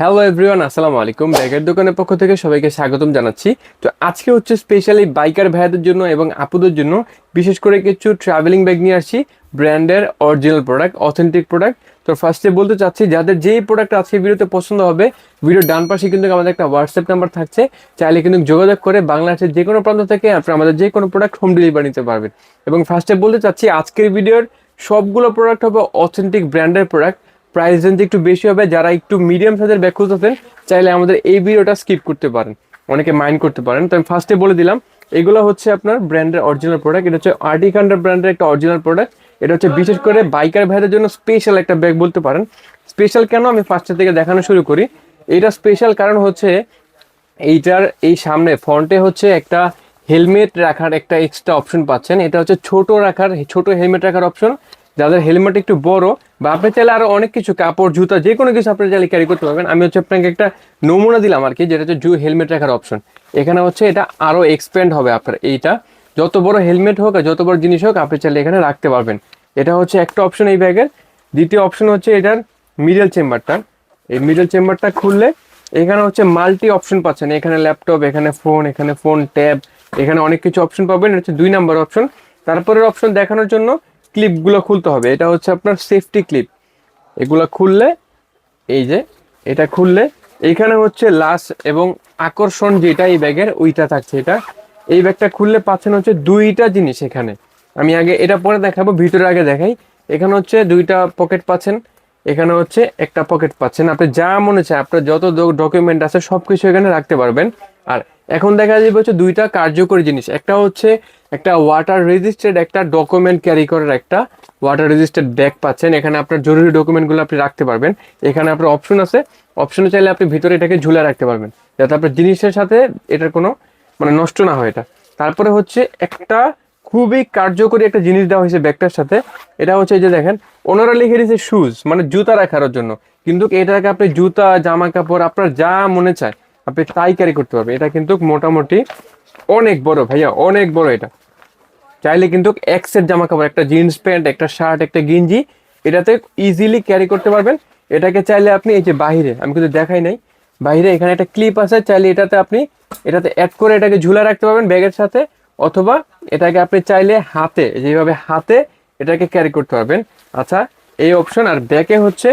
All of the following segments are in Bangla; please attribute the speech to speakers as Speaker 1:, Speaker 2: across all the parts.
Speaker 1: হ্যালো এভরিওয়ান আসসালামু আলাইকুম। ব্যাগের দোকানের পক্ষ থেকে সবাইকে স্বাগতম জানাচ্ছি। তো আজকে হচ্ছে স্পেশালি বাইকার ভাইয়াদের জন্য এবং আপুদের জন্য বিশেষ করে কিছু ট্রাভেলিং ব্যাগ নিয়ে আসছি। ব্র্যান্ডের অরিজিনাল প্রোডাক্ট অথেন্টিক প্রোডাক্ট তো ফার্স্টে বলতে চাচ্ছি, যাদের যেই প্রোডাক্ট আজকে ভিডিওতে পছন্দ হবে ভিডিওর ডান পাশে কিন্তু আমাদের একটা হোয়াটসঅ্যাপ নাম্বার থাকছে। চাইলে কিন্তু যোগাযোগ করে বাংলাদেশের যে কোনো প্রান্ত থেকে আপনারা আমাদের যে কোনো প্রোডাক্ট হোম ডেলিভারি নিতে পারবেন। এবং ফার্স্টে বলতে চাচ্ছি, আজকের ভিডিওর সবগুলো প্রোডাক্ট হবে অথেন্টিক ব্র্যান্ডের প্রোডাক্ট প্রাইস রেঞ্জ একটু বেশি হবে, যারা একটু মিডিয়াম সাইজের ব্যাগ খুঁজতেছেন, চাইলে আমাদের এই ভিডিওটা স্কিপ করতে পারেন। অনেকে মাইন্ড করতে পারেন। তো আমি ফার্স্টে বলে দিলাম, এগুলো হচ্ছে আপনার ব্র্যান্ডের অরিজিনাল প্রোডাক্ট এটা হচ্ছে আর্টি কান্ডার ব্র্যান্ডের একটা অরিজিনাল প্রোডাক্ট এটা হচ্ছে বিশেষ করে বাইকার ভাইদের জন্য স্পেশাল একটা ব্যাগ বলতে পারেন। স্পেশাল কেন? আমি ফার্স্টে থেকে দেখানো শুরু করি। এটা স্পেশাল কারণ হচ্ছে, এইটার এই সামনে ফ্রন্টে হচ্ছে একটা হেলমেট রাখার একটা এক্সট্রা অপশন পাচ্ছেন। এটা হচ্ছে ছোট রাখার, ছোট হেলমেট রাখার অপশন যাদের হেলমেট একটু বড়, বা আপনি চাইলে আরও অনেক কিছু, কাপড়, জুতা যে কোনো কিছু আপনি চাইলে ক্যারি করতে পারবেন। আমি হচ্ছে আপনাকে একটা নমুনা দিলাম আর কি, যেটা হচ্ছে জু হেলমেট রাখার অপশন এখানে হচ্ছে এটা আরও এক্সপেন্ড হবে আপনার এইটা। যত বড় হেলমেট হোক আর যত বড় জিনিস হোক, আপনি চাইলে এখানে রাখতে পারবেন। এটা হচ্ছে একটা অপশন এই ব্যাগের দ্বিতীয় অপশন হচ্ছে এটার মিডল চেম্বারটা এই মিডল চেম্বারটা খুললে এখানে হচ্ছে মাল্টি অপশন পাচ্ছেন। এখানে ল্যাপটপ এখানে ফোন এখানে ফোন ট্যাব এখানে অনেক কিছু অপশন পাবেন। এটা হচ্ছে দুই নাম্বার অপশন তারপরের অপশন দেখানোর জন্য ক্লিপগুলো খুলতে হবে। এটা হচ্ছে আপনার সেফটি ক্লিপ এগুলো খুললে, এই যে, এটা খুললে, এইখানে হচ্ছে লাস এবং আকর্ষণ যেটা এই ব্যাগের, ওইটা থাকছে এটা। এই ব্যাগটা খুললে পাচ্ছেন হচ্ছে দুইটা জিনিস এখানে। আমি আগে এটা পরে দেখাবো, ভিতরে আগে দেখাই। এখানে হচ্ছে দুইটা পকেট পাচ্ছেন, এখানে হচ্ছে একটা পকেট পাচ্ছেন। আপনি যা মনে চায়, আপনার যত ডকুমেন্ট আছে সব কিছু এখানে রাখতে পারবেন। আর এখন দেখা যাবে হচ্ছে দুইটা কার্যকরী জিনিস। একটা হচ্ছে একটা ওয়াটার রেজিস্টার্ড একটা ডকুমেন্ট ক্যারি করার একটা ওয়াটার রেজিস্টার্ড ব্যাগ পাচ্ছেন। এখানে আপনার জরুরি ডকুমেন্টগুলো আপনি রাখতে পারবেন। এখানে আপনার অপশন আছে। অপশনে চাইলে আপনি ভিতরে এটাকে ঝুলে রাখতে পারবেন। যাতে আপনার জিনিসের সাথে এটার কোনো মানে নষ্ট না হয় এটা। তারপরে হচ্ছে একটা খুবই কার্যকরী একটা জিনিস দেওয়া হয়েছে ব্যাগটার সাথে। এটা হচ্ছে যে দেখেন, ওনারা লিখে দিয়েছে শুজ মানে জুতা রাখার জন্য। কিন্তু এটাকে আপনি জুতা, জামা কাপড়, আপনার যা মনে চায় আপনি তাই ক্যারি করতে পারবেন। এটা কিন্তু মোটামুটি অনেক বড়, ভাইয়া, অনেক বড় এটা। চাইলে কিন্তু এক সেট জামা কাপড় একটা জিন্স প্যান্ট একটা শার্ট একটা গেঞ্জি, এটাতে ইজিলি ক্যারি করতে পারবেন। এটাকে চাইলে আপনি এই যে বাহিরে, আমি কিন্তু দেখাই নাই, বাহিরে এখানে একটা ক্লিপ আছে, চাইলে এটাতে আপনি এটাতে অ্যাড করে এটাকে ঝুলা রাখতে পারবেন ব্যাগের সাথে, অথবা এটাকে আপনি চাইলে হাতে, যেভাবে হাতে এটাকে ক্যারি করতে পারবেন। আচ্ছা এই অপশন আর ব্যাগে হচ্ছে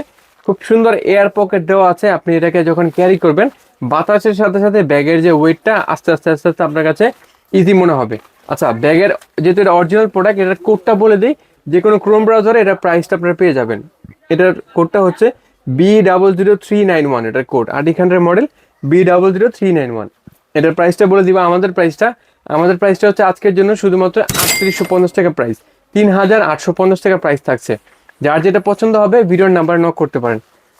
Speaker 1: খুব সুন্দর এয়ার পকেট দেওয়া আছে, আপনি এটাকে যখন ক্যারি করবেন বাতাসের সাথে সাথে ব্যাগের যে ওয়েটটা আস্তে আস্তে আস্তে আস্তে আপনার কাছে ইজি মনে হবে। আচ্ছা ব্যাগের যেহেতু এটা অরিজিনাল প্রোডাক্ট এটার কোডটা বলে দিই, যে কোনো ক্রোম ব্রাউজারে এটার প্রাইসটা আপনারা পেয়ে যাবেন। এটার কোডটা হচ্ছে B double zero three nine one এটার কোড আটি খান্ডের model B double zero three nine one এটার প্রাইসটা বলে দিবা, আমাদের প্রাইসটা আমাদের প্রাইসটা হচ্ছে আজকের জন্য শুধুমাত্র আটত্রিশশো পঞ্চাশ টাকা প্রাইস তিন হাজার আটশো পঞ্চাশ টাকা প্রাইস থাকছে। যার যেটা পছন্দ হবে ভিডিওর নাম্বার নক করতে পারেন।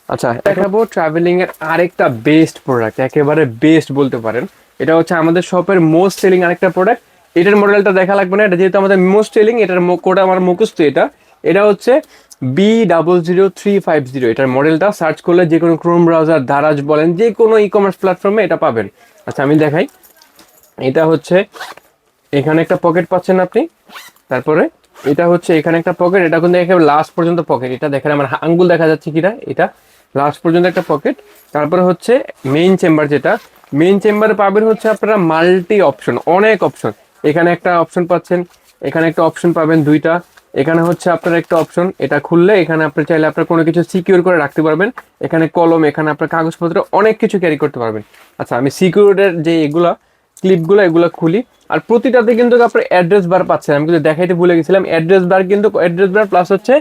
Speaker 1: আচ্ছা দেখাবো ট্রাভেলিং এর আরেকটা বেস্ট প্রোডাক্ট একেবারে বেস্ট বলতে পারেন। এটা হচ্ছে আমাদের শপের মোস্ট সেলিং আরেকটা প্রোডাক্ট এটার মডেলটা দেখা লাগবে না, এটা যেহেতু আমাদের মোস্ট সেলিং এটার কোড আমার মুখস্থ এটা। এটা হচ্ছে B double zero three five zero এটার মডেলটা সার্চ করলে যে কোনো ক্রোম ব্রাউজার দারাজ বলেন, যে কোনো ই কমার্স প্ল্যাটফর্মে এটা পাবেন। আচ্ছা আমি দেখাই। এটা হচ্ছে, এখানে একটা পকেট পাচ্ছেন আপনি। তারপরে, এটা হচ্ছে এখানে একটা পকেট এটা কিন্তু একেবারে লাস্ট পর্যন্ত পকেট এটা দেখেন আমার আঙ্গুল দেখা যাচ্ছে কিনা, এটা। লাস্ট পর্যন্ত একটা পকেট তারপরে হচ্ছে মেইন চেম্বার যেটা মেইন চেম্বারে পাবেন হচ্ছে আপনারা মাল্টি অপশন অনেক অপশন এখানে একটা অপশন পাচ্ছেন, এখানে একটা অপশন পাবেন দুইটা। এখানে হচ্ছে আপনার একটা অপশন এটা খুললে এখানে আপনি চাইলে আপনার কোনো কিছু সিকিউর করে রাখতে পারবেন। এখানে কলম, এখানে আপনার কাগজপত্র, অনেক কিছু ক্যারি করতে পারবেন। আচ্ছা আমি সিকিউরিটির যে এগুলা ক্লিপগুলো এগুলো খুলি। আর প্রতিটাতে কিন্তু আপনার অ্যাড্রেস বার পাচ্ছেন আমি কিন্তু দেখাইতে ভুলে গেছিলাম অ্যাড্রেস বার কিন্তু অ্যাড্রেস বার প্লাস হচ্ছে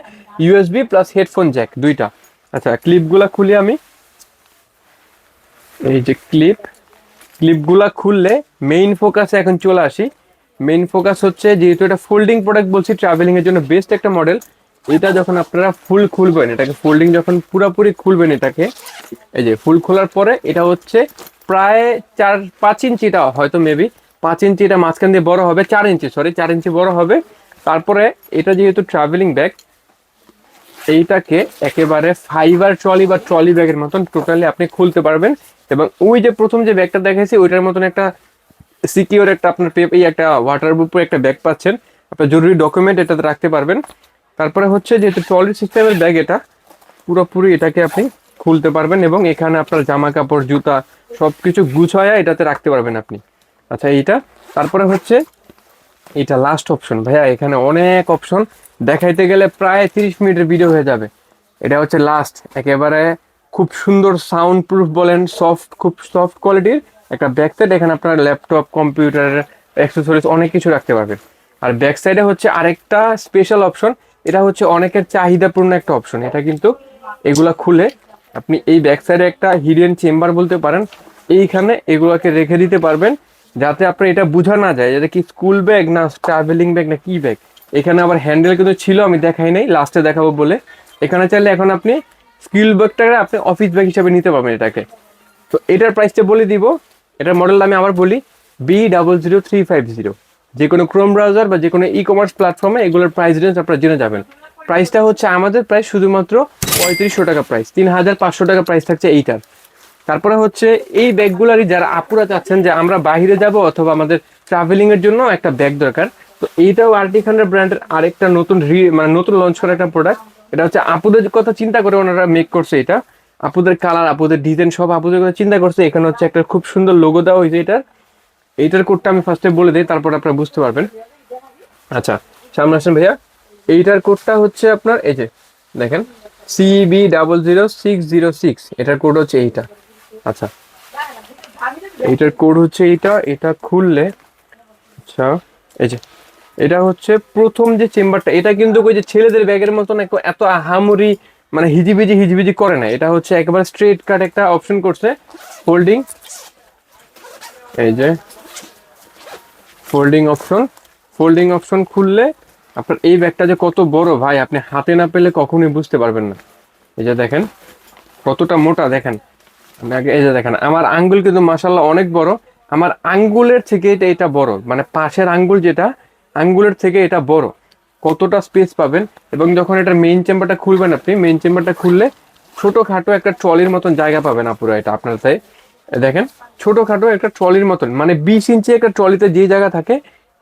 Speaker 1: ইউএসবি প্লাস হেডফোন জ্যাক দুইটা। আচ্ছা ক্লিপগুলো খুলি আমি। এই যে ক্লিপ ক্লিপগুলা খুললে মেইন ফোকাসে এখন চলে আসি। মেইন ফোকাস হচ্ছে যেহেতু এটা ফোল্ডিং প্রোডাক্ট বলছি ট্রাভেলিং এর জন্য বেস্ট একটা মডেল এটা যখন আপনারা ফুল খুলবেন, এটাকে ফোল্ডিং যখন পুরোপুরি খুলবেন এটাকে, এই যে ফুল খোলার পরে এটা হচ্ছে প্রায় চার, পাঁচ ইঞ্চিটা হয়তো মেবি পাঁচ ইঞ্চি এটা মাঝখান দিয়ে বড় হবে, চার ইঞ্চি সরি চার ইঞ্চি বড় হবে। তারপরে এটা যেহেতু ট্রাভেলিং ব্যাগ এইটাকে একেবারে ফাইবার ট্রলি বা ট্রলি ব্যাগের মতন টোটালি আপনি খুলতে পারবেন এবং ওই যে প্রথম যে ব্যাগটা দেখেছি ওইটার মতন একটা সিকিওর একটা আপনার এই একটা ওয়াটার প্রুফ একটা ব্যাগ পাচ্ছেন। আপনার জরুরি ডকুমেন্ট এটাতে রাখতে পারবেন। তারপরে হচ্ছে যেহেতু ট্রলি সিস্টেমের ব্যাগ এটা, পুরোপুরি এটাকে আপনি খুলতে পারবেন এবং এখানে আপনার জামা কাপড় জুতা সব কিছু গুছায়া এটাতে রাখতে পারবেন আপনি। আচ্ছা এইটা। তারপরে হচ্ছে এটা লাস্ট অপশন ভাইয়া, এখানে অনেক অপশন দেখাইতে গেলে প্রায় তিরিশ মিনিটের ভিডিও হয়ে যাবে। এটা হচ্ছে লাস্ট একেবারে খুব সুন্দর সাউন্ড প্রুফ বলেন সফট খুব সফট কোয়ালিটির একটা ব্যাক সাইড এখানে আপনার ল্যাপটপ কম্পিউটার অ্যাক্সেসরিজ অনেক কিছু রাখতে পারবেন। আর ব্যাক সাইডে হচ্ছে আরেকটা স্পেশাল অপশন এটা হচ্ছে অনেকের চাহিদাপূর্ণ একটা অপশন এটা কিন্তু এগুলা খুলে আপনি এই ব্যাক সাইডে একটা হিডেন চেম্বার বলতে পারেন। এইখানে এগুলোকে রেখে দিতে পারবেন। যাতে আপনার এটা বোঝা না যায় এটা কি স্কুল ব্যাগ না ট্রাভেলিং ব্যাগ না কি ব্যাগ এখানে আবার হ্যান্ডেল কিন্তু ছিল, আমি দেখাই নাই লাস্টে দেখাবো বলে। এখানে চাইলে এখন আপনি স্কিল ব্যাগটাকে আপনি অফিস ব্যাগ হিসাবে নিতে পারবেন এটাকে। তো এটার প্রাইসটা বলে দিব। এটার মডেলটা আমি আবার বলি B double zero three five zero যে কোনো ক্রোম ব্রাউজার বা যে কোনো ই কমার্স প্ল্যাটফর্মে এগুলোর প্রাইস রেঞ্জ আপনারা জেনে যাবেন। প্রাইসটা হচ্ছে আমাদের প্রায় শুধুমাত্র পঁয়ত্রিশশো টাকা প্রাইস তিন হাজার পাঁচশো টাকা প্রাইস থাকছে এইটার। তারপরে হচ্ছে এই ব্যাগগুলারই যারা আপুরা চাচ্ছেন যে আমরা বাইরে যাব অথবা আমাদের ট্রাভেলিং এর জন্য একটা ব্যাগ দরকার, তো এইটাও আর্টিক হান্ড্রেড ব্র্যান্ডের আরেকটা নতুন মানে নতুন লঞ্চ করা একটা প্রোডাক্ট এটা হচ্ছে আপুদের কথা চিন্তা করে ওনারা মেক করছে এটা। আপুদের কালার আপুদের ডিজাইন সব আপুদের কথা চিন্তা করছে। এখানে হচ্ছে একটা খুব সুন্দর লোগো দেওয়া হয়েছে এটার। এইটার কোডটা আমি ফার্স্টে বলে দিই, তারপর আপনারা বুঝতে পারবেন। আচ্ছা সামনে আসেন ভাইয়া। এইটার কোডটা হচ্ছে আপনার, এই যে দেখেন CB double zero six zero six এটার কোড হচ্ছে এইটা। আচ্ছা। এইটার কোড হচ্ছে এটা এটা খুললে আচ্ছা এই যে, এটা হচ্ছে প্রথম যে চেম্বারটা এটা কিন্তু ওই যে ছেলেদের ব্যাগের মতন এত আহামরি মানে হিজিবিজি হিজিবিজি করে না। এটা হচ্ছে একেবারে স্ট্রেট কাট একটা অপশন করছে ফোল্ডিং এই যে ফোল্ডিং অপশন ফোল্ডিং অপশন খুললে, আপনার এই ব্যাগটা যে কত বড় ভাই, আপনি হাতে না পেলে কখনোই বুঝতে পারবেন না। এই যে দেখেন, কতটা মোটা, দেখেন। যে দেখেন, আমার আঙ্গুল কিন্তু মাসাল্লাহ অনেক বড়। আমার আঙ্গুলের থেকে এটা এটা বড়। মানে পাশের আঙ্গুল যেটা, আঙ্গুলের থেকে এটা বড়। কতটা স্পেস পাবেন? এবং যখন এটা মেইন চেম্বারটা খুলবেন আপনি মেইন চেম্বারটা খুললে ছোটখাটো একটা ট্রলির মতন জায়গা পাবেন আপুরা এটা আপনার তাই দেখেন, ছোটখাটো একটা ট্রলির মতন মানে বিশ ইঞ্চি একটা ট্রলিতে যে জায়গা থাকে,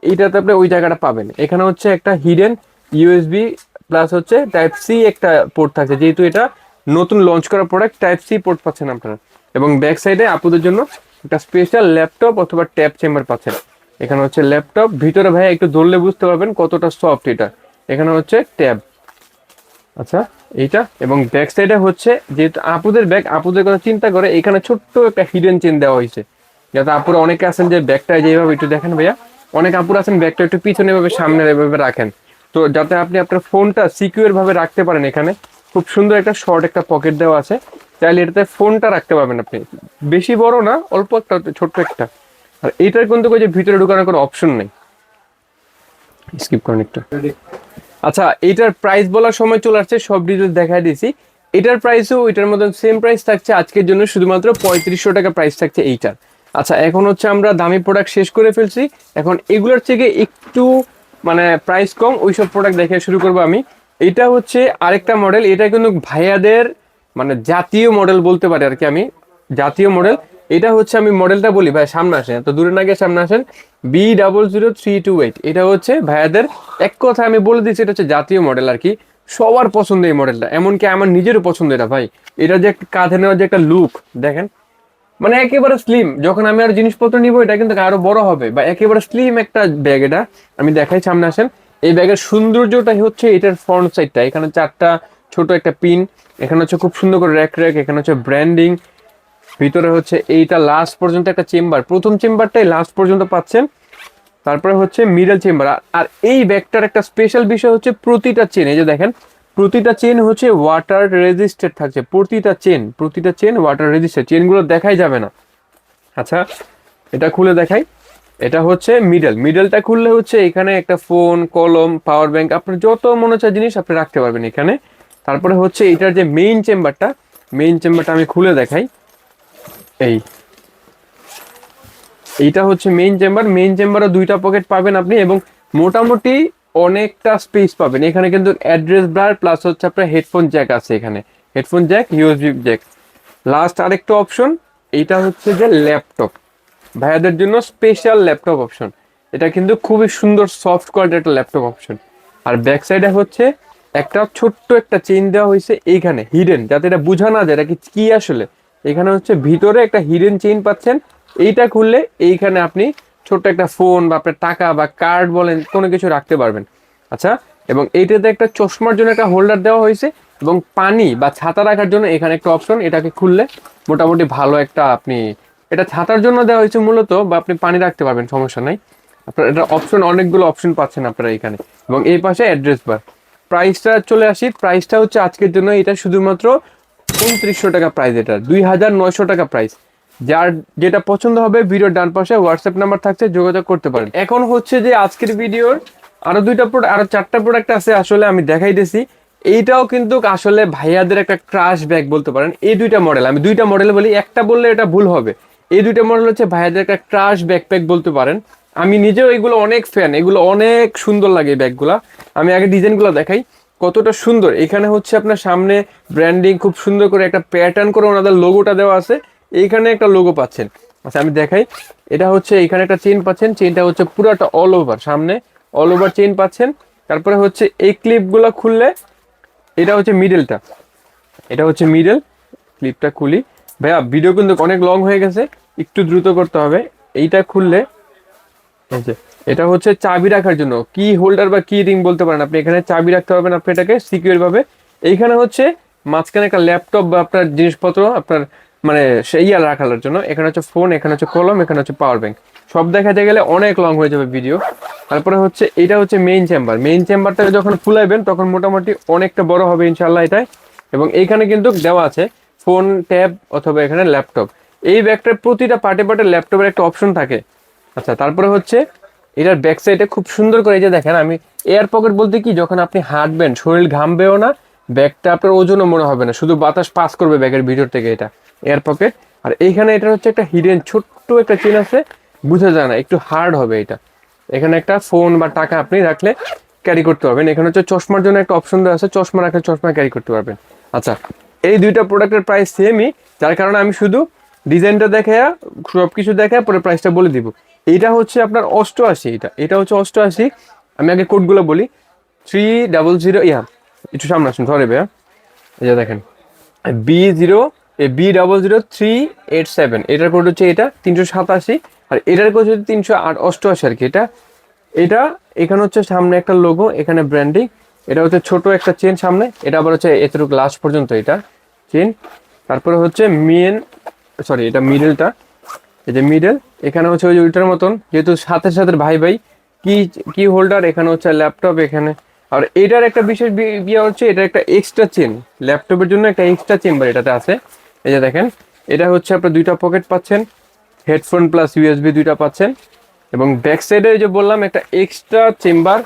Speaker 1: এইটাতে আপনি ওই জায়গাটা পাবেন। এখানে হচ্ছে একটা হিডেন ইউএসবি প্লাস হচ্ছে টাইপ সি একটা পোর্ট থাকছে। যেহেতু এটা নতুন লঞ্চ করা প্রোডাক্ট টাইপ সি পোর্ট পাচ্ছেন আপনারা। এবং ব্যাক সাইডে আপুদের জন্য একটা স্পেশাল ল্যাপটপ অথবা ট্যাব চেম্বার পাচ্ছেন। এখানে হচ্ছে ল্যাপটপ ভিতরে ভাই একটু ধরলে বুঝতে পারবেন কতটা সফট এটা। এখানে হচ্ছে ট্যাব আচ্ছা এইটা এবং ব্যাক সাইডে হচ্ছে যেহেতু আপুদের ব্যাগ আপুদের কথা চিন্তা করে, এখানে ছোট্ট একটা হিডেন চেন দেওয়া হয়েছে। যাতে আপুরা অনেকে আছেন যে ব্যাগটা যেভাবে একটু দেখেন ভাইয়া, অনেক আপুরা আছেন ব্যাগটা একটু পিছনে এভাবে সামনে এভাবে রাখেন। তো যাতে আপনি আপনার ফোনটা সিকিউর ভাবে রাখতে পারেন এখানে। খুব সুন্দর একটা শর্ট একটা পকেট দেওয়া আছে। চাইলে এটাতে ফোনটা রাখতে পারবেন আপনি। বেশি বড় না, অল্প একটা, ছোট্ট একটা। আর এইটার কিন্তু যে ভিতরে ঢুকানোর কোনো অপশন নেই। স্কিপ করেন একটু আচ্ছা এটার প্রাইস বলার সময় চলে আসছে, সব ডিটেলস দেখাই দিয়েছি। এটার প্রাইসও ওইটার মতন সেম প্রাইস থাকছে। আজকের জন্য শুধুমাত্র পঁয়ত্রিশশো টাকা প্রাইস থাকছে এইটার। আচ্ছা এখন হচ্ছে আমরা দামি প্রোডাক্ট শেষ করে ফেলছি। এখন এগুলোর থেকে একটু মানে প্রাইস কম, ওইসব প্রোডাক্ট দেখে শুরু করব আমি। এটা হচ্ছে আরেকটা মডেল এটা কিন্তু ভাইয়াদের মানে জাতীয় মডেল বলতে পারি আর কি আমি, জাতীয় মডেল এটা হচ্ছে আমি মডেলটা বলি, ভাই, সামনে আসেন, এত দূরে না গিয়ে সামনে আসেন। B double zero three two eight এটা হচ্ছে ভাইয়াদের, এক কথা আমি বলে দিচ্ছি, এটা হচ্ছে জাতীয় মডেল আর কি। সবার পছন্দ এই মডেলটা এমনকি আমার নিজেরও পছন্দ এটা, ভাই। এটা যে একটা কাঁধে নেওয়ার যে একটা লুক দেখেন। মানে একেবারে স্লিম যখন আমি আর জিনিসপত্র নিবো, এটা কিন্তু আরও বড় হবে। বা একেবারে স্লিম একটা ব্যাগ এটা, আমি দেখাই, সামনে আসেন। এই ব্যাগের সৌন্দর্যটাই হচ্ছে এটার ফ্রন্ট সাইডটা এখানে চারটা ছোট একটা পিন, এখানে হচ্ছে খুব সুন্দর করে র্যাক র্যাক এখানে হচ্ছে ব্র্যান্ডিং ভিতরে হচ্ছে এইটা লাস্ট পর্যন্ত একটা চেম্বার প্রথম চেম্বারটাই লাস্ট পর্যন্ত পাচ্ছেন, তারপরে হচ্ছে মিডল চেম্বার আর এই ব্যাগটার একটা স্পেশাল বিষয় হচ্ছে প্রতিটা চেন এই যে দেখেন, প্রতিটা চেন হচ্ছে ওয়াটার রেজিস্টেড থাকছে, প্রতিটা চেন প্রতিটা চেন ওয়াটার রেজিস্টেড চেনগুলো দেখাই যাবে না। আচ্ছা এটা খুলে দেখাই, এটা হচ্ছে মিডল মিডলটা খুললে হচ্ছে এখানে একটা ফোন কলম পাওয়ার ব্যাংক আপনার যত মনে হচ্ছে জিনিস আপনি রাখতে পারবেন এখানে। তারপরে হচ্ছে এটার যে মেইন চেম্বারটা মেইন চেম্বারটা আমি খুলে দেখাই। এই। এইটা হচ্ছে মেইন চেম্বার মেইন চেম্বারে দুইটা পকেট পাবেন আপনি এবং মোটামুটি অনেকটা স্পেস পাবেন। এখানে কিন্তু অ্যাড্রেস বার প্লাস হচ্ছে আপনার হেডফোন জ্যাক আছে এখানে। Headphone jack USB jack last আরেকটা অপশন এইটা হচ্ছে যে ল্যাপটপ ভাইয়াদের জন্য স্পেশাল ল্যাপটপ অপশন এটা কিন্তু খুবই সুন্দর সফট কোয়ালিটির একটা ল্যাপটপ অপশন আর ব্যাক সাইডে হচ্ছে একটা ছোট্ট একটা চেইন দেওয়া হয়েছে এইখানে হিডেন যাতে এটা বোঝা না যায় এটা কি আসলে? এখানে হচ্ছে ভিতরে একটা হিডেন চেইন পাচ্ছেন, এইটা খুললে এইখানে আপনি ছোট্ট একটা ফোন বা আপনার টাকা বা কার্ড বলেন, কোনো কিছু রাখতে পারবেন। আচ্ছা এবং এইটাতে একটা চশমার জন্য একটা হোল্ডার দেওয়া হয়েছে, এবং পানি বা ছাতা রাখার জন্য এখানে একটা অপশন এটাকে খুললে মোটামুটি ভালো একটা আপনি, এটা ছাতার জন্য দেওয়া হয়েছে মূলত, বা আপনি পানি রাখতে পারবেন, সমস্যা নাই। আপনার এটা অপশন অনেকগুলো অপশন পাচ্ছেন আপনারা এখানে, এবং এই পাশে অ্যাড্রেস বার প্রাইসটা চলে আসি। প্রাইসটা হচ্ছে আজকের জন্য এটা শুধুমাত্র উনত্রিশশো টাকা প্রাইস এটা, দুই হাজার নয়শো টাকা প্রাইস যার যেটা পছন্দ হবে ভিডিওর ডান পাশে হোয়াটসঅ্যাপ নাম্বার থাকছে, যোগাযোগ করতে পারেন। এখন হচ্ছে যে আজকের ভিডিওর আরও দুইটা প্রোডাক্ট আরও চারটা প্রোডাক্ট আছে আসলে আমি দেখাইতেছি। এইটাও কিন্তু আসলে ভাইয়াদের একটা ক্রাশ ব্যাগ বলতে পারেন। এই দুইটা মডেল আমি দুইটা মডেল বলি, একটা বললে এটা ভুল হবে। এই দুইটা মডেল হচ্ছে ভাইয়াদের একটা ক্রাশ ব্যাকপ্যাক বলতে পারেন। আমি নিজেও এগুলো অনেক ফ্যান এগুলো অনেক সুন্দর লাগে ব্যাগগুলা আমি আগে ডিজাইনগুলো দেখাই, কতটা সুন্দর। এখানে হচ্ছে আপনার সামনে ব্র্যান্ডিং খুব সুন্দর করে একটা প্যাটার্ন করে ওনাদের লোগোটা দেওয়া আছে, এইখানে একটা লোগো পাচ্ছেন। আচ্ছা আমি দেখাই, এটা হচ্ছে, এখানে একটা চেন পাচ্ছেন চেনটা হচ্ছে পুরোটা অল ওভার সামনে অল ওভার চেন পাচ্ছেন। তারপরে হচ্ছে এই ক্লিপগুলো খুললে, এটা হচ্ছে মিডলটা এটা হচ্ছে মিডল ক্লিপটা খুলি। ভাইয়া ভিডিও কিন্তু অনেক লং হয়ে গেছে, একটু দ্রুত করতে হবে। এইটা খুললে এটা হচ্ছে চাবি রাখার জন্য। কি হোল্ডার বা কি রিং বলতে পারেন আপনি? এখানে চাবি রাখতে পারবেন আপনি এটাকে সিকিউর ভাবে এইখানে হচ্ছে মাঝখানে একটা ল্যাপটপ বা আপনার জিনিসপত্র, আপনার মানে ইয়া রাখার জন্য। এখানে হচ্ছে ফোন এখানে হচ্ছে কলম, এখানে হচ্ছে পাওয়ার ব্যাংক সব দেখাতে গেলে অনেক লং হয়ে যাবে ভিডিও তারপরে হচ্ছে, এটা হচ্ছে মেইন চেম্বার মেইন চেম্বারটাকে যখন ফুলাইবেন, তখন মোটামুটি অনেকটা বড় হবে ইনশাল্লাহ এটাই। এবং এইখানে কিন্তু দেওয়া আছে ফোন ট্যাব অথবা এখানে ল্যাপটপ এই ব্যাগটার প্রতিটা পার্টে পার্টে ল্যাপটপের একটা অপশন থাকে। আচ্ছা তারপরে হচ্ছে এটার ব্যাক সাইডে খুব সুন্দর করে এই যে দেখেন, আমি এয়ার পকেট বলতে কি, যখন আপনি হাঁটবেন, শরীর ঘামবেও না, ব্যাগটা আপনার ওজনও মনে হবে না, শুধু বাতাস পাস করবে ব্যাগের ভিতর থেকে এটা এয়ার পকেট আর এইখানে এটা হচ্ছে একটা হিডেন ছোট্ট একটা চেন আছে, বুঝা যায় না, একটু হার্ড হবে এটা। এখানে একটা ফোন বা টাকা আপনি রাখলে ক্যারি করতে পারবেন। এখানে হচ্ছে চশমার জন্য একটা অপশন দেওয়া আছে, চশমা রাখলে চশমা ক্যারি করতে পারবেন। আচ্ছা এই দুইটা প্রোডাক্টের প্রাইস সেমই যার কারণে আমি শুধু ডিজাইনটা দেখে সব কিছু দেখে পরে প্রাইসটা বলে দিব। এইটা হচ্ছে আপনার অষ্টআশি, এটা এটা হচ্ছে অষ্টআশি। আমি আগে কোডগুলো বলি। থ্রি ডাবল জিরো ইয়া, একটু সামনে আসুন ধরে ভাইয়া। এই যে দেখেন B zero B double zero three eight seven এটার কোড হচ্ছে এটা, তিনশো সাতাশি। আর এটার কোড হচ্ছে তিনশো আট অষ্টআশি আর কি, এটা এটা, এখানে হচ্ছে সামনে একটা লোগো এখানে ব্র্যান্ডিং এটা হচ্ছে ছোট একটা চেন সামনে, এটা আবার হচ্ছে এতটুকু লাস্ট পর্যন্ত এটা চেন তারপরে হচ্ছে মেন সরি এটা মিডলটা এই যে মিডল এখানে হচ্ছে ওই ওইটার মতন, যেহেতু সাথে সাথে ভাই ভাই, কি কি হোল্ডার এখানে হচ্ছে ল্যাপটপ এখানে। আর এটার একটা বিশেষ বিয়ে হচ্ছে এটা একটা এক্সট্রা চেন ল্যাপটপের জন্য একটা এক্সট্রা চেম্বার এটাতে আছে। এই যে দেখেন, এটা হচ্ছে আপনার দুইটা পকেট পাচ্ছেন হেডফোন প্লাস ইউএসবি দুইটা পাচ্ছেন, এবং ব্যাক সাইডে যে বললাম, একটা এক্সট্রা চেম্বার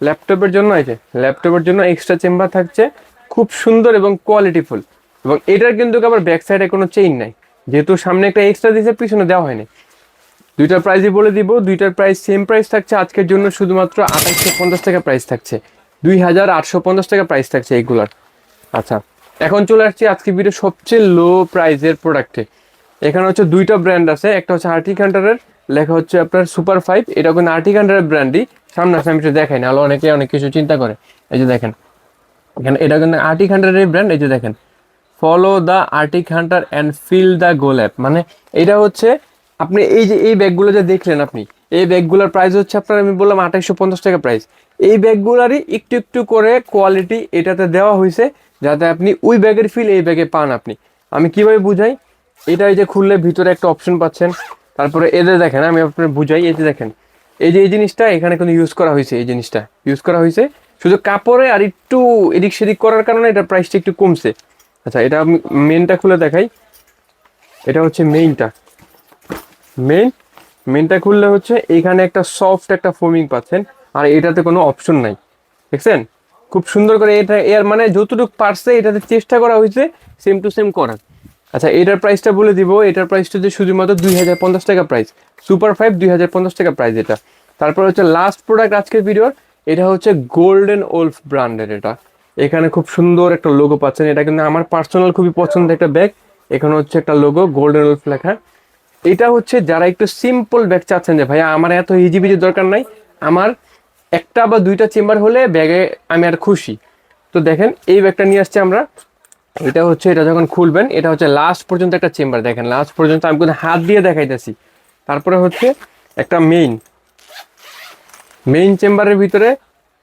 Speaker 1: ল্যাপটপের জন্য আছে ল্যাপটপের জন্য এক্সট্রা চেম্বার থাকছে, খুব সুন্দর এবং কোয়ালিটিফুল এবং এটার কিন্তু আবার ব্যাক সাইডে কোনো চেইন নাই। যেহেতু সামনে একটা এক্সট্রা দিয়েছে পিছনে দেওয়া হয়নি। দুইটার প্রাইসই বলে দিব, দুইটার প্রাইস সেম প্রাইস থাকছে। আজকের জন্য শুধুমাত্র আঠাশশো পঞ্চাশ টাকা প্রাইস থাকছে। দুই হাজার আটশো পঞ্চাশ টাকা প্রাইস থাকছে এইগুলার। আচ্ছা এখন চলে আসছি আজকে ভিডিও সবচেয়ে লো প্রাইসের প্রোডাক্টে এখানে হচ্ছে দুইটা ব্র্যান্ড আছে, একটা হচ্ছে আর্টিক হান্টারের লেখা হচ্ছে আপনার সুপার ফাইভ এটা কিন্তু আর্টিক হান্টারের ব্র্যান্ডই সামনে আসে আমি একটু দেখাই না আলো অনেকে অনেক কিছু চিন্তা করে। এই যে দেখেন, এখানে এটা কিন্তু আর্টিক হান্টারের ব্র্যান্ড এই যে দেখেন। Follow the Arctic Hunter and fill the goal app মানে এটা হচ্ছে আপনি এই যে এই ব্যাগগুলো যে দেখলেন আপনি, এই ব্যাগগুলোর প্রাইস হচ্ছে আপনার আমি বললাম আঠাইশশো পঞ্চাশ টাকা প্রাইস এই ব্যাগগুলারই একটু একটু করে কোয়ালিটি এটাতে দেওয়া হয়েছে যাতে আপনি ওই ব্যাগের ফিল এই ব্যাগে পান আপনি। আমি কীভাবে বুঝাই? এটা এই যে খুললে ভিতরে একটা অপশন পাচ্ছেন। তারপরে এদের দেখেন, আমি আপনার বুঝাই, এই যে দেখেন। এই যে এই জিনিসটা এখানে কিন্তু ইউজ করা হয়েছে, এই জিনিসটা। ইউজ করা হয়েছে। শুধু কাপড়ে আর একটু এদিক সেদিক করার কারণে এটা প্রাইসটা একটু কমছে। আচ্ছা এটা মেনটা খুলে দেখাই। এটা হচ্ছে মেইনটা মেইন মেইনটা খুললে হচ্ছে এখানে একটা সফট একটা ফোমিং পাচ্ছেন, আর এটাতে কোনো অপশন নাই। দেখছেন? খুব সুন্দর করে এটা, এর মানে যতটুকু পারছে এটাতে চেষ্টা করা হয়েছে সেম টু সেম করার। আচ্ছা এটার প্রাইসটা বলে দিব, এটার প্রাইসটা যে শুধুমাত্র দুই হাজার পঞ্চাশ টাকা প্রাইস সুপার ফাইভ দুই হাজার পঞ্চাশ টাকা প্রাইস এটা। তারপর হচ্ছে লাস্ট প্রোডাক্ট আজকের ভিডিওর এটা হচ্ছে গোল্ডেন ওলফ ব্র্যান্ডের এটা। এখানে খুব সুন্দর একটা লোগো পাচ্ছেন। এটা কিন্তু আমার পার্সোনাল খুবই পছন্দের একটা ব্যাগ এখানে হচ্ছে একটা লোগো গোল্ডেন ওলফ লেখা। এটা হচ্ছে যারা একটু সিম্পল ব্যাগ চাচ্ছেন যে, ভাইয়া, আমার এত হিজিবিজি দরকার নাই। আমার একটা বা দুইটা চেম্বার হলে ব্যাগে আমি আর খুশি। তো দেখেন, এই ব্যাগটা নিয়ে আসছি আমরা। এটা হচ্ছে, এটা যখন খুলবেন, এটা হচ্ছে লাস্ট পর্যন্ত একটা চেম্বার দেখেন লাস্ট পর্যন্ত আমি কিন্তু হাত দিয়ে দেখাইতেছি। তারপরে হচ্ছে একটা মেইন মেইন চেম্বারের ভিতরে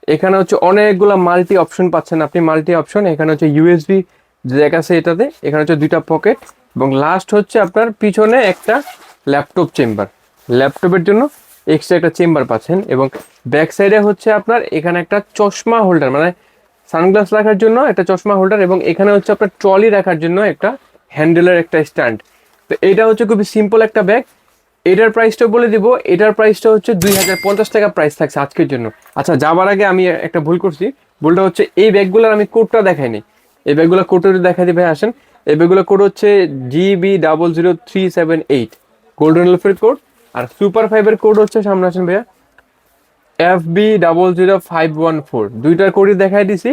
Speaker 1: এখানে হচ্ছে অনেকগুলো মাল্টি অপশন পাচ্ছেন আপনি মাল্টি অপশন এখানে হচ্ছে ইউএসবি জ্যাক আছে এটাতে, এখানে হচ্ছে দুইটা পকেট এবং লাস্ট হচ্ছে আপনার পিছনে একটা ল্যাপটপ চেম্বার ল্যাপটপের জন্য এক্সট্রা একটা চেম্বার পাচ্ছেন এবং ব্যাক সাইডে হচ্ছে আপনার এখানে একটা চশমা হোল্ডার মানে সানগ্লাস রাখার জন্য একটা চশমা হোল্ডার এবং এখানে হচ্ছে আপনার ট্রলি রাখার জন্য একটা হ্যান্ডেলের একটা স্ট্যান্ড তো এটা হচ্ছে খুবই সিম্পল একটা ব্যাগ এটার প্রাইসটা বলে দিব, এটার প্রাইসটা হচ্ছে দুই হাজার পঞ্চাশ টাকা প্রাইস থাকছে আজকের জন্য। আচ্ছা যাবার আগে আমি একটা ভুল করছি। ভুলটা হচ্ছে এই ব্যাগগুলোর আমি কোডটা দেখাইনি। এই ব্যাগগুলো কোডটা দেখাই দিবে আসেন। এই ব্যাগগুলো কোড হচ্ছে GB double zero three seven eight golden এলফের code আর সুপার ফাইভের কোড হচ্ছে সামনে আসেন, ভাইয়া। F B double zero five one four দুইটার কোডই দেখাই দিছি।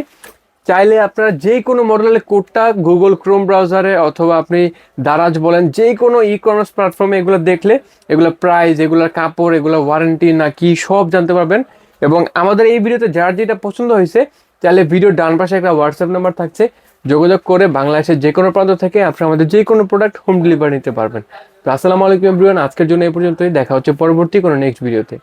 Speaker 1: চাইলে আপনারা যে কোনো মডেলের কোডটা গুগল ক্রোম ব্রাউজারে অথবা আপনি দারাজ বলেন যে কোনো ই কমার্স প্ল্যাটফর্মে এগুলো দেখলে, এগুলো প্রাইস এগুলোর কাপড়, এগুলো ওয়ারেন্টি না কি সব জানতে পারবেন। এবং আমাদের এই ভিডিওতে যার যেটা পছন্দ হয়েছে চাইলে ভিডিও ডান পাশে একটা হোয়াটসঅ্যাপ নাম্বার থাকছে, যোগাযোগ করে বাংলাদেশের যে কোনো প্রান্ত থেকে আপনি আমাদের যে কোনো প্রোডাক্ট হোম ডেলিভারি নিতে পারবেন। তো আসসালামু আলাইকুম আজকের জন্য এই পর্যন্তই। দেখা হচ্ছে পরবর্তী কোনো নেক্সট ভিডিওতে